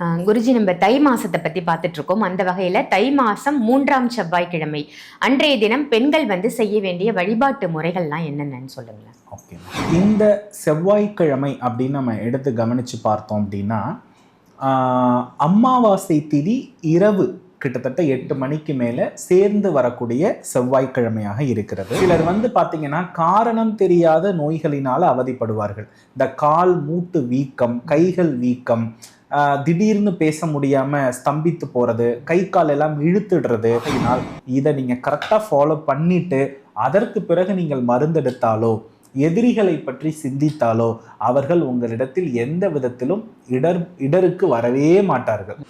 குருஜி நம்ம தை மாசத்தை பத்தி பார்த்துட்டு இருக்கோம் அந்த வகையில தை மாசம் மூன்றாம் செவ்வாய்க்கிழமை. அன்றைய தினம் பெண்கள் வந்து செய்ய வேண்டிய வழிபாட்டு முறைகள்லாம் என்னென்னு சொல்லுங்களேன். ஓகே. இந்த செவ்வாய்க்கிழமை அப்படின்னு நம்ம எடுத்து கவனித்து பார்த்தோம் அப்படின்னா அம்மாவாசை அமாவாசை திதி இரவு கிட்டத்தட்ட எட்டு மணிக்கு மேலே சேர்ந்து வரக்கூடிய செவ்வாய்க்கிழமையாக இருக்கிறது. சிலர் வந்து பார்த்தீங்கன்னா காரணம் தெரியாத நோய்களினால் அவதிப்படுவார்கள். இந்த கால் மூட்டு வீக்கம் கைகள் வீக்கம் திடீர்னு பேச முடியாம ஸ்தம்பித்து போறது கை கால் எல்லாம் இழுத்துடுறது. இதனால் இதை நீங்க கரெக்டாக ஃபாலோ பண்ணிட்டு அதற்கு பிறகு நீங்கள் மருந்தெடுத்தாலோ எதிரிகளை பற்றி சிந்தித்தாலோ அவர்கள் உங்களிடத்தில் எந்த விதத்திலும் இடர் இடருக்கு வரவே மாட்டார்கள்.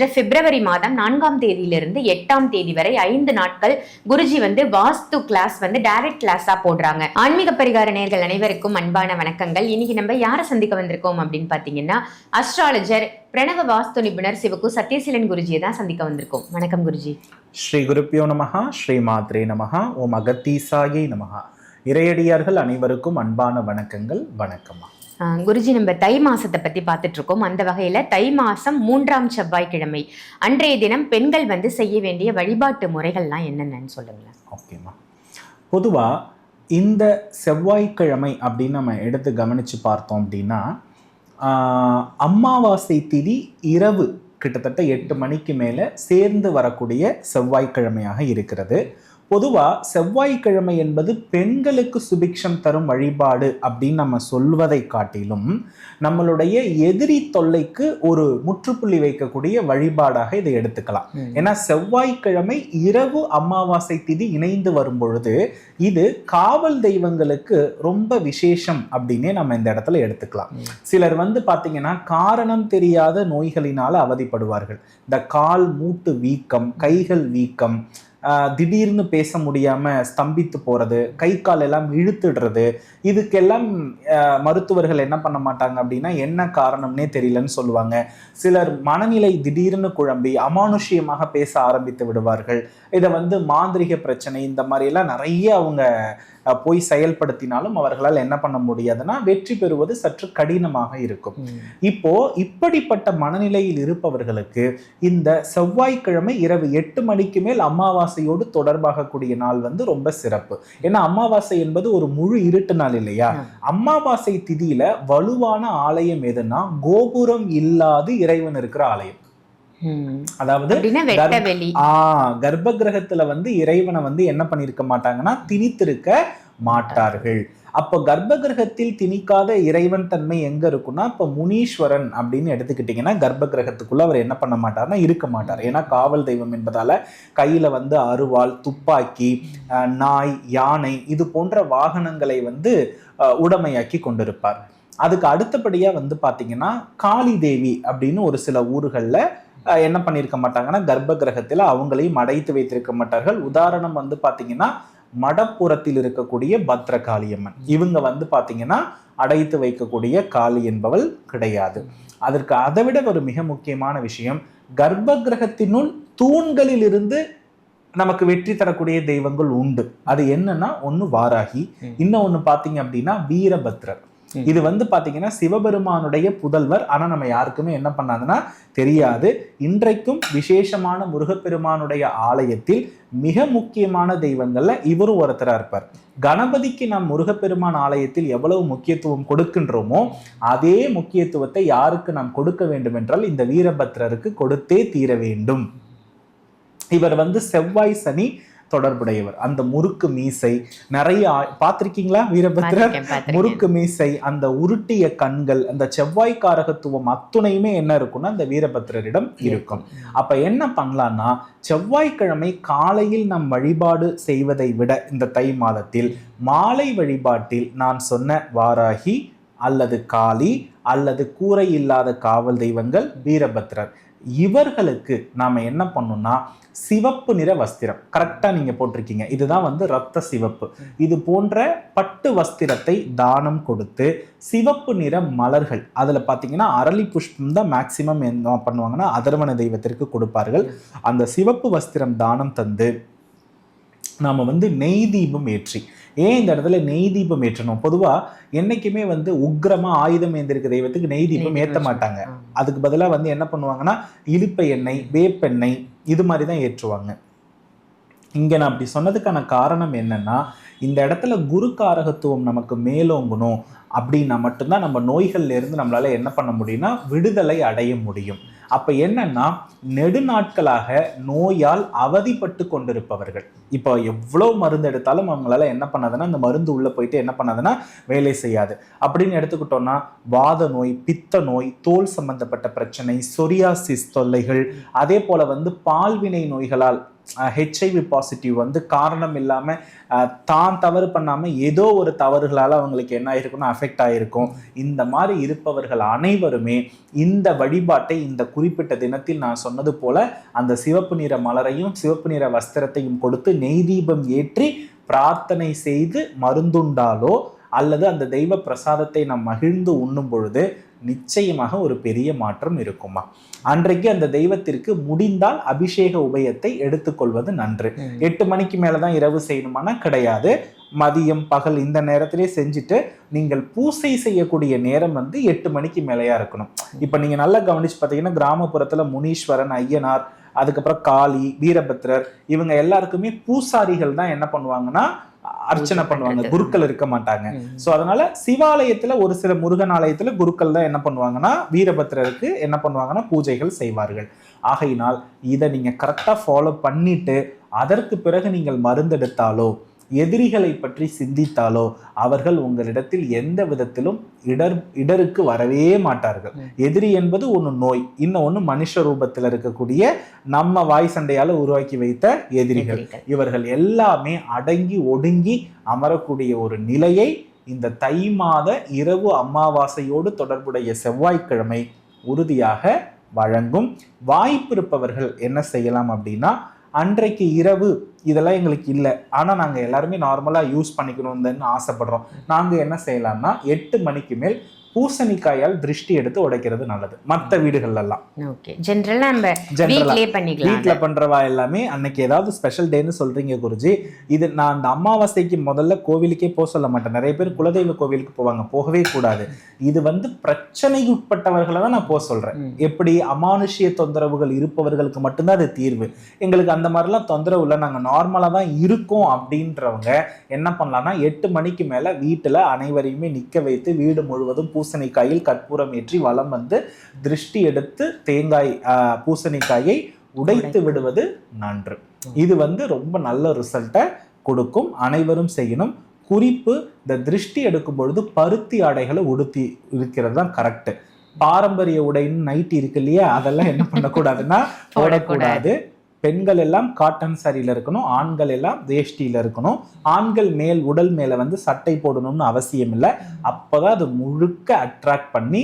இந்த பிப்ரவரி மாதம் நான்காம் தேதியிலிருந்து எட்டாம் தேதி வரை ஐந்து நாட்கள் குருஜி வந்து வாஸ்து கிளாஸ் வந்து டைரக்ட் கிளாஸா போடுறாங்க. ஆன்மீக பரிகார நேர்கள் அனைவருக்கும் அன்பான வணக்கங்கள். இன்னைக்கு நம்ம யாரை சந்திக்க வந்திருக்கோம் அப்படின்னு பாத்தீங்கன்னா அஸ்ட்ராலஜர் பிரணவ வாஸ்து நிபுணர் சிவக்கு சத்யசீலன் குருஜியை தான் சந்திக்க வந்திருக்கோம். வணக்கம் குருஜி. ஸ்ரீ குருப்பியோ நமகா ஸ்ரீ மாத்ரே நமஹா ஓம் அகத்தீசாயை நமகா இறையடியார்கள் அனைவருக்கும் அன்பான வணக்கங்கள். வணக்கமா குருஜி நம்ம தை மாசத்தை பத்தி பார்த்துட்டு இருக்கோம் அந்த வகையில தை மாசம் மூன்றாம் செவ்வாய்க்கிழமை. அன்றைய தினம் பெண்கள் வந்து செய்ய வேண்டிய வழிபாட்டு முறைகள்லாம் என்னென்னு சொல்லுங்களேன். ஓகேம்மா பொதுவாக இந்த செவ்வாய்க்கிழமை அப்படின்னு நம்ம எடுத்து கவனித்து பார்த்தோம் அப்படின்னா அம்மாவாசை அமாவாசை திதி இரவு கிட்டத்தட்ட எட்டு மணிக்கு மேலே சேர்ந்து வரக்கூடிய செவ்வாய்க்கிழமையாக இருக்கிறது. பொதுவாக செவ்வாய்க்கிழமை என்பது பெண்களுக்கு சுபிக்ஷம் தரும் வழிபாடு அப்படின்னு நம்ம சொல்வதை காட்டிலும் நம்மளுடைய எதிரி தொல்லைக்கு ஒரு முற்றுப்புள்ளி வைக்கக்கூடிய வழிபாடாக இதை எடுத்துக்கலாம். ஏன்னா செவ்வாய்க்கிழமை இரவு அமாவாசை திதி இணைந்து வரும் பொழுது இது காவல் தெய்வங்களுக்கு ரொம்ப விசேஷம் அப்படின்னே நம்ம இந்த இடத்துல எடுத்துக்கலாம். சிலர் வந்து பாத்தீங்கன்னா காரணம் தெரியாத நோய்களினால அவதிப்படுவார்கள். இந்த கால் மூட்டு வீக்கம் கைகள் வீக்கம் திடீர்னு பேச முடியாம ஸ்தம்பித்து போறது கை கால் எல்லாம் இழுத்துடுறது இதுக்கெல்லாம் மருத்துவர்கள் என்ன பண்ண மாட்டாங்க அப்படின்னா என்ன காரணம்னே தெரியலன்னு சொல்லுவாங்க. சிலர் மனநிலை திடீர்னு குழம்பி அமானுஷ்யமாக பேச ஆரம்பித்து விடுவார்கள். இதை வந்து மாந்திரிக பிரச்சனை இந்த மாதிரி எல்லாம் நிறைய அவங்க போய் செயல்படுத்தினாலும் அவர்களால் என்ன பண்ண முடியாதுன்னா வெற்றி பெறுவது சற்று கடினமாக இருக்கும் இப்போ இப்படிப்பட்ட மனநிலையில் இருப்பவர்களுக்கு இந்த செவ்வாய்க்கிழமை இரவு எட்டு மணிக்கு மேல் அமாவாசையோடு தொடர்பாகக்கூடிய நாள் வந்து ரொம்ப சிறப்பு ஏன்னா அமாவாசை என்பது ஒரு முழு இருட்டு நாள் இல்லையா. அமாவாசை திதியில வலுவான ஆலயம் எதுன்னா கோபுரம் இல்லாது இறைவன் இருக்கிற ஆலயம். அதாவது கர்ப்ப கிரகத்துல வந்து இறைவனை வந்து என்ன பண்ணிருக்க மாட்டாங்கன்னா திணித்திருக்க மாட்டார்கள். அப்போ கர்ப்ப கிரகத்தில் திணிக்காத இறைவன் தன்மை எங்க இருக்குன்னா இப்ப முனீஸ்வரன் அப்படின்னு எடுத்துக்கிட்டீங்கன்னா கர்ப்ப கிரகத்துக்குள்ள அவர் என்ன பண்ண மாட்டார்னா இருக்க மாட்டார். ஏன்னா காவல் தெய்வம் என்பதால கையில வந்து அருவாள் துப்பாக்கி அஹ், நாய் யானை இது போன்ற வாகனங்களை வந்து உடைமையாக்கி கொண்டிருப்பார். அதுக்கு அடுத்தபடியா வந்து பாத்தீங்கன்னா காளி தேவி அப்படின்னு ஒரு சில ஊர்கள்ல என்ன பண்ணியிருக்க மாட்டாங்கன்னா கர்ப்ப கிரகத்தில் அவங்களையும் அடைத்து வைத்திருக்க மாட்டார்கள் உதாரணம் வந்து பார்த்தீங்கன்னா மடப்புறத்தில் இருக்கக்கூடிய பத்ரகாளியம்மன் இவங்க வந்து பார்த்தீங்கன்னா அடைத்து வைக்கக்கூடிய காளி என்பவள் கிடையாது அதற்கு அதை விட ஒரு மிக முக்கியமான விஷயம் கர்ப்ப கிரகத்தினுள் தூண்களில் இருந்து நமக்கு வெற்றி தரக்கூடிய தெய்வங்கள் உண்டு அது என்னன்னா ஒன்று வாராகி ம். இன்னொன்னு பார்த்தீங்க அப்படின்னா வீரபத்ரர். இது வந்து பாத்தீங்கன்னா சிவபெருமானுடைய புதல்வர். ஆனா நம்ம யாருக்குமே என்ன பண்ணாதுன்னா தெரியாது. இன்றைக்கும் விசேஷமான முருகப்பெருமானுடைய ஆலயத்தில் மிக முக்கியமான தெய்வங்கள்ல இவரும் ஒருத்தரா இருப்பார். கணபதிக்கு நாம் முருகப்பெருமான் ஆலயத்தில் எவ்வளவு முக்கியத்துவம் கொடுக்கின்றோமோ அதே முக்கியத்துவத்தை யாருக்கு நாம் கொடுக்க வேண்டும் என்றால் இந்த வீரபத்ரருக்கு கொடுத்தே தீர வேண்டும். இவர் வந்து செவ்வாய் சனி தொடர்புடையவர். அந்த முறுக்கு மீசை நிறைய பார்த்திருக்கீங்களா வீரபத்ரர். முறுக்கு மீசை அந்த உருட்டிய கண்கள் அந்த செவ்வாய் காரகத்துவம் அத்துணையுமே என்ன இருக்கும்னா அந்த வீரபத்ரரிடம் இருக்கும். அப்ப என்ன பண்ணலாம்னா செவ்வாய்க்கிழமை காலையில் நம் வழிபாடு செய்வதை விட இந்த தை மாதத்தில் மாலை வழிபாட்டில் நான் சொன்ன வாராகி அல்லது காளி அல்லது கூரை இல்லாத காவல் தெய்வங்கள் வீரபத்ரர். இவர்களுக்கு நாம் என்ன பண்ணணும்னா சிவப்பு நிற வஸ்திரம். கரெக்டாக நீங்கள் போட்டிருக்கீங்க. இதுதான் வந்து ரத்த சிவப்பு. இது போன்ற பட்டு வஸ்திரத்தை தானம் கொடுத்து சிவப்பு நிற மலர்கள் அதில் பார்த்தீங்கன்னா அரளி புஷ்பம் தான் மேக்சிமம் என்ன பண்ணுவாங்கன்னா அதர்வன தெய்வத்திற்கு கொடுப்பார்கள். அந்த சிவப்பு வஸ்திரம் தானம் தந்து நாம வந்து நெய் தீபம் ஏற்றி. ஏன் இந்த இடத்துல நெய் தீபம் ஏற்றணும்? பொதுவா என்னைக்குமே வந்து உக்கிரமா ஆயுதம் ஏந்திருக்க தெய்வத்துக்கு நெய் தீபம் ஏத்த மாட்டாங்க. அதுக்கு பதிலா வந்து என்ன பண்ணுவாங்கன்னா இலுப்பை எண்ணெய் வேப்பெண்ணெய் இது மாதிரி தான் ஏற்றுவாங்க. இங்க நான் அப்படி சொன்னதுக்கான காரணம் என்னன்னா இந்த இடத்துல குரு காரகத்துவம் நமக்கு மேலோங்கணும் அப்படின்னா மட்டும்தான் நம்ம நோய்கள்ல இருந்து நம்மளால என்ன பண்ண முடியும்னா விடுதலை அடைய முடியும். அப்போ என்னன்னா நெடுநாட்களாக நோயால் அவதிப்பட்டு கொண்டிருப்பவர்கள். இப்போ எவ்வளோ மருந்து எடுத்தாலும் அவங்களால என்ன பண்ணாதுன்னா அந்த மருந்து உள்ளே போயிட்டு என்ன பண்ணாதுன்னா வேலை செய்யாது. அப்படின்னு எடுத்துக்கிட்டோம்னா வாத நோய் பித்த நோய் தோல் சம்பந்தப்பட்ட பிரச்சனை சொரியாசிஸ் தொல்லைகள் அதே போல் வந்து பால்வினை நோய்களால் ஹெச்ஐவி பாசிட்டிவ் வந்து காரணம் இல்லாமல் தான் தவறு பண்ணாமல் ஏதோ ஒரு தவறுகளால் அவங்களுக்கு என்ன ஆயிருக்கும்னா அஃபெக்ட் ஆகிருக்கும் இந்த மாதிரி இருப்பவர்கள் அனைவருமே இந்த வழிபாட்டை இந்த குறிப்பிட்ட தினத்தில் நான் சொன்னது போல அந்த சிவப்பு நிற மலரையும் சிவப்பு நிற வஸ்திரத்தையும் கொடுத்து நெய் தீபம் ஏற்றி பிரார்த்தனை செய்து மருந்துண்டாலோ அல்லது அந்த தெய்வ பிரசாதத்தை நாம் மகிழ்ந்து உண்ணும் பொழுது நிச்சயமாக ஒரு பெரிய மாற்றம் இருக்குமா? அன்றைக்கு அந்த தெய்வத்திற்கு முடிந்தால் அபிஷேக உபயத்தை எடுத்துக்கொள்வது நன்று. எட்டு மணிக்கு மேல தான் இரவு செய்யணுமானா கிடையாது. மதியம் பகல் இந்த நேரத்திலே செஞ்சுட்டு நீங்கள் பூசை செய்யக்கூடிய நேரம் வந்து எட்டு மணிக்கு மேலேயா இருக்கணும். இப்ப நீங்க நல்லா கவனிச்சு பார்த்தீங்கன்னா கிராமப்புறத்துல முனீஸ்வரன் ஐயனார் அதுக்கப்புறம் காளி வீரபத்ரர் இவங்க எல்லாருக்குமே பூசாரிகள் தான் என்ன பண்ணுவாங்கன்னா அர்ச்சனை பண்ணுவாங்க. குருக்கள் இருக்க மாட்டாங்க. சோ அதனால சிவாலயத்துல ஒரு சில முருகன் ஆலயத்துல குருக்கள் தான் என்ன பண்ணுவாங்கன்னா வீரபத்ரருக்கு என்ன பண்ணுவாங்கன்னா பூஜைகள் செய்வார்கள். ஆகையினால் இதை நீங்க கரெக்டா ஃபாலோ பண்ணிட்டு அதற்கு பிறகு நீங்கள் மருந்தெடுத்தாலோ எதிரிகளை பற்றி சிந்தித்தாலோ அவர்கள் உங்களிடத்தில் எந்த விதத்திலும் இடர் இடருக்கு வரவே மாட்டார்கள். எதிரி என்பது ஒன்று நோய் இன்னும் ஒன்று மனுஷ ரூபத்தில் இருக்கக்கூடிய நம்ம வாய் சண்டையால உருவாக்கி வைத்த எதிரிகள். இவர்கள் எல்லாமே அடங்கி ஒடுங்கி அமரக்கூடிய ஒரு நிலையை இந்த தை மாத இரவு அமாவாசையோடு தொடர்புடைய செவ்வாய்க்கிழமை உறுதியாக வழங்கும். வாய்ப்பு இருப்பவர்கள் என்ன செய்யலாம் அப்படின்னா அன்றைக்கு இரவு இதெல்லாம் எங்களுக்கு இல்லை. ஆனால் நாங்கள் எல்லாருமே நார்மலாக யூஸ் பண்ணிக்கணும்னு ஆசைப்படுறோம். நாங்கள் என்ன செய்யலாம்னா எட்டு மணிக்கு மேல் பூசணிக்காயால் திருஷ்டி எடுத்து உடைக்கிறது நல்லது. மற்ற வீடுகள்லாம் வீட்ல பண்றவா எல்லாமே அன்னைக்கு ஏதாவது ஸ்பெஷல் டேன்னு சொல்றீங்க குருஜி. இது நான் அந்த அமாவாசைக்கு முதல்ல கோவிலுக்கே போக சொல்ல மாட்டேன். நிறைய பேர் குலதெய்வ கோவிலுக்கு போவாங்க. போகவே கூடாது. இது வந்து பிரச்சனைக்குட்பட்டவர்களை தான் நான் போக சொல்றேன். எப்படி அமானுஷ்ய தொந்தரவுகள் இருப்பவர்களுக்கு மட்டும்தான் அது தீர்வு. எங்களுக்கு அந்த மாதிரிலாம் தொந்தரவு இல்லை. நாங்க நார்மலா தான் இருக்கோம் அப்படின்றவங்க என்ன பண்ணலாம்னா எட்டு மணிக்கு மேல வீட்டுல அனைவரையுமே நிக்க வைத்து வீடு முழுவதும் பூசணிக்காயில் கற்பூரம் ஏற்றி வலம் வந்து திருஷ்டி எடுத்து தேங்காய் பூசணிக்காயை உடைத்து விடுவது நன்று. இது வந்து ரொம்ப நல்ல ரிசல்ட்டை கொடுக்கும். அனைவரும் செய்யணும். குறிப்பு இந்த திருஷ்டி எடுக்கும் பொழுது பருத்தி ஆடைகளை உடுத்தி இருக்கிறது தான் கரெக்ட் பாரம்பரிய உடைன்னு நைட்டி இருக்கு இல்லையா? அதெல்லாம் என்ன பண்ணக்கூடாதுன்னா போடக்கூடாது. பெண்கள் எல்லாம் காட்டன் சாரியில இருக்கணும் ஆண்கள் எல்லாம் வேஷ்டியில இருக்கணும். ஆண்கள் மேல் உடல் மேல வந்து சட்டை போடணும்னு அவசியம் இல்லை. அப்பதான் அது முழுக்க அட்ராக்ட் பண்ணி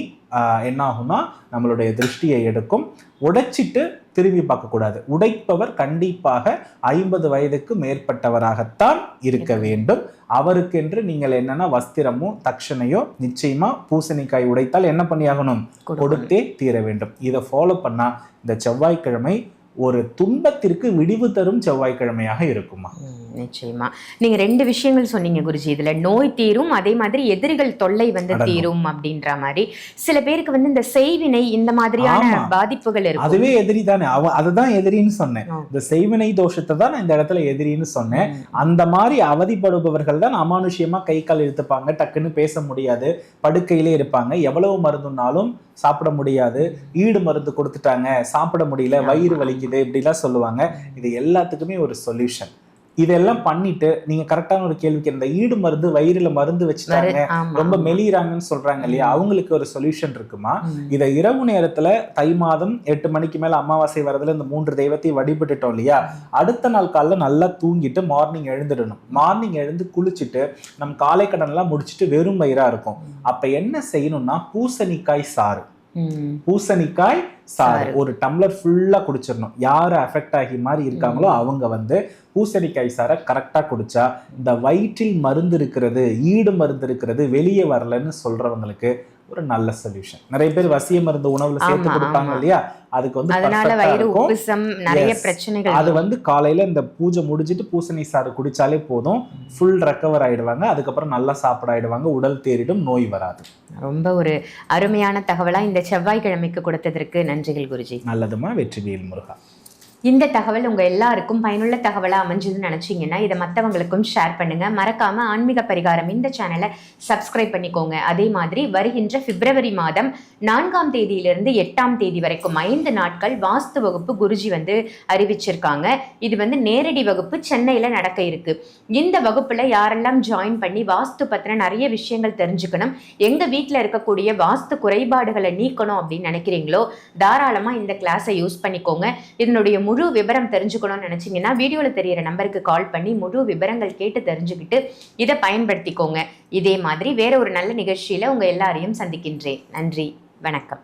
என்ன ஆகும்னா நம்மளுடைய திருஷ்டியை எடுக்கும். உடைச்சிட்டு திரும்பி பார்க்கக்கூடாது உடைப்பவர் கண்டிப்பாக ஐம்பது வயதுக்கு மேற்பட்டவராகத்தான் இருக்க வேண்டும். அவருக்கென்று நீங்கள் என்னன்னா வஸ்திரமோ தட்சணையோ நிச்சயமா பூசணிக்காய் உடைத்தால் என்ன பண்ணியாகணும். கொடுத்தே தீர வேண்டும். இதை ஃபாலோ பண்ணா இந்த செவ்வாய்க்கிழமை ஒரு துன்பத்திற்கு விடிவு தரும் செவ்வாய்க்கிழமையாக இருக்குமா? நிச்சயமா. நீங்க ரெண்டு விஷயங்கள் சொன்னீங்க குருஜி. இதுல நோய் தீரும் அதே மாதிரி எதிரிகள் தொல்லை வந்து. தீரும் அப்படின்ற மாதிரி. சில பேருக்கு வந்து இந்த செய்வினை இந்த மாதிரியான. பாதிப்புகள் இருக்கும். அதுவே எதிரி தானே. அவ அதுதான் எதிரின்னு சொன்னேன். இந்த செய்வினை தோஷத்தை தான் நான் இந்த இடத்துல எதிரின்னு சொன்னேன். அந்த மாதிரி அவதிப்படுபவர்கள் தான் அமானுஷ்யமா கை கால் இழுத்துப்பாங்க. டக்குன்னு பேச முடியாது. படுக்கையிலே இருப்பாங்க. எவ்வளவு மருந்துனாலும் சாப்பிட முடியாது. ஈடு மருந்து கொடுத்துட்டாங்க. சாப்பிட முடியல. வயிறு வலிக்குது இப்படிலாம் சொல்லுவாங்க. இது எல்லாத்துக்குமே ஒரு சொல்யூஷன் இதெல்லாம் பண்ணிட்டு நீங்க கரெக்டான ஒரு கேள்விக்கு இந்த ஈடு மருந்து வயிறுல மருந்து வச்சுட்டாங்க. ரொம்ப ஆமா. மெலிறாங்கன்னு சொல்றாங்க இல்லையா? அவங்களுக்கு ஒரு சொல்யூஷன் இருக்குமா. இதை இரவு நேரத்துல தை மாதம் எட்டு மணிக்கு மேல அமாவாசை வரதுல இந்த மூன்று தெய்வத்தை வழிபட்டுட்டோம் இல்லையா? அடுத்த நாள் காலைல நல்லா தூங்கிட்டு மார்னிங் எழுந்துடணும். மார்னிங் எழுந்து குளிச்சுட்டு நம் காலை கடன்லாம் முடிச்சுட்டு வெறும் வயிறா இருக்கும். அப்ப என்ன செய்யணும்னா பூசணிக்காய் சாறு. பூசணிக்காய் சாறு. ஒரு டம்ளர் ஃபுல்லா குடிச்சிடணும். யாரு அஃபெக்ட் ஆகி மாதிரி இருக்காங்களோ அவங்க வந்து பூசணிக்காய் சாறை கரெக்டா குடிச்சா இந்த வயிற்றில் மருந்து இருக்கிறது ஈடு மருந்து இருக்கிறது வெளியே வரலன்னு சொல்றவங்களுக்கு ஒரு நல்ல சொல்யூஷன் நிறைய பேர் வசிய மருந்து உணவுல சேர்த்து கொடுப்பாங்க. இல்லையா? அதுக்கு வந்து அதனால வயிறு. உப்புசம் நிறைய. பிரச்சனைகள் அது வந்து காலையில இந்த பூஜை முடிஞ்சிட்டு பூசணி சாறு குடிச்சாலே போதும். ஃபுல் ரெக்கவர் ஆயிடுவாங்க. அதுக்கப்புறம் நல்லா சாப்பிட ஆயிடுவாங்க உடல் தேறிடும் நோய் வராது. ரொம்ப ஒரு அருமையான தகவலா இந்த செவ்வாய்க்கிழமைக்கு கொடுத்ததற்கு நன்றிகள் குருஜி. நல்லதுமா வெற்றிவேல் முருகா. இந்த தகவல் உங்கள் எல்லாருக்கும் பயனுள்ள தகவலாக அமைஞ்சதுன்னு நினச்சிங்கன்னா இதை மற்றவங்களுக்கும் ஷேர் பண்ணுங்கள் மறக்காமல் ஆன்மீக பரிகாரம் இந்த சேனலை சப்ஸ்கிரைப் பண்ணிக்கோங்க. அதே மாதிரி வருகின்ற பிப்ரவரி மாதம் நான்காம் தேதியிலிருந்து எட்டாம் தேதி வரைக்கும் ஐந்து நாட்கள் வாஸ்து வகுப்பு குருஜி வந்து அறிவிச்சிருக்காங்க. இது வந்து நேரடி வகுப்பு சென்னையில் நடக்க இருக்கு. இந்த வகுப்பில் யாரெல்லாம் ஜாயின் பண்ணி வாஸ்து பற்றின நிறைய விஷயங்கள் தெரிஞ்சுக்கணும் எங்கள் வீட்டில் இருக்கக்கூடிய வாஸ்து குறைபாடுகளை நீக்கணும் அப்படின்னு நினைக்கிறீங்களோ தாராளமாக இந்த கிளாஸை யூஸ் பண்ணிக்கோங்க. இதனுடைய முழு விவரம் தெரிஞ்சுக்கணும்னு நினச்சிங்கன்னா வீடியோவில் தெரியிற நம்பருக்கு கால் பண்ணி முழு விவரங்கள் கேட்டு தெரிஞ்சுக்கிட்டு இதை பயன்படுத்திக்கோங்க. இதே மாதிரி வேற ஒரு நல்ல நிகழ்ச்சியில் உங்கள் எல்லாரையும் சந்திக்கின்றேன். நன்றி. வணக்கம்.